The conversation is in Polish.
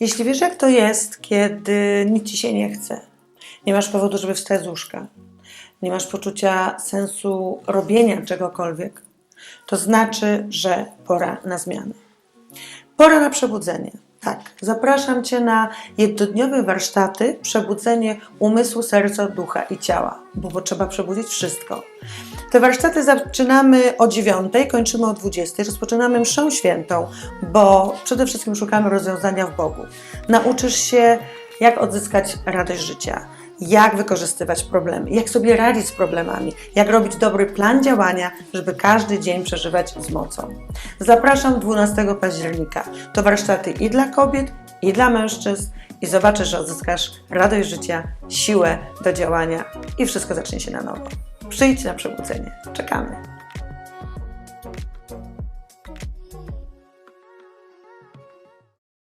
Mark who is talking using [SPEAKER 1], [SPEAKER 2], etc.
[SPEAKER 1] Jeśli wiesz, jak to jest, kiedy nic ci się nie chce, nie masz powodu, żeby wstać z łóżka, nie masz poczucia sensu robienia czegokolwiek, to znaczy, że pora na zmianę. Pora na przebudzenie. Tak, zapraszam Cię na jednodniowe warsztaty Przebudzenie umysłu, serca, ducha i ciała, bo, trzeba przebudzić wszystko. Te warsztaty zaczynamy o 9, kończymy o 20. Rozpoczynamy mszą świętą, bo przede wszystkim szukamy rozwiązania w Bogu. Nauczysz się, jak odzyskać radość życia, jak wykorzystywać problemy, jak sobie radzić z problemami, jak robić dobry plan działania, żeby każdy dzień przeżywać z mocą. Zapraszam 12 października. To warsztaty i dla kobiet, i dla mężczyzn i zobaczysz, że odzyskasz radość życia, siłę do działania i wszystko zacznie się na nowo. Przyjdź na przebudzenie. Czekamy.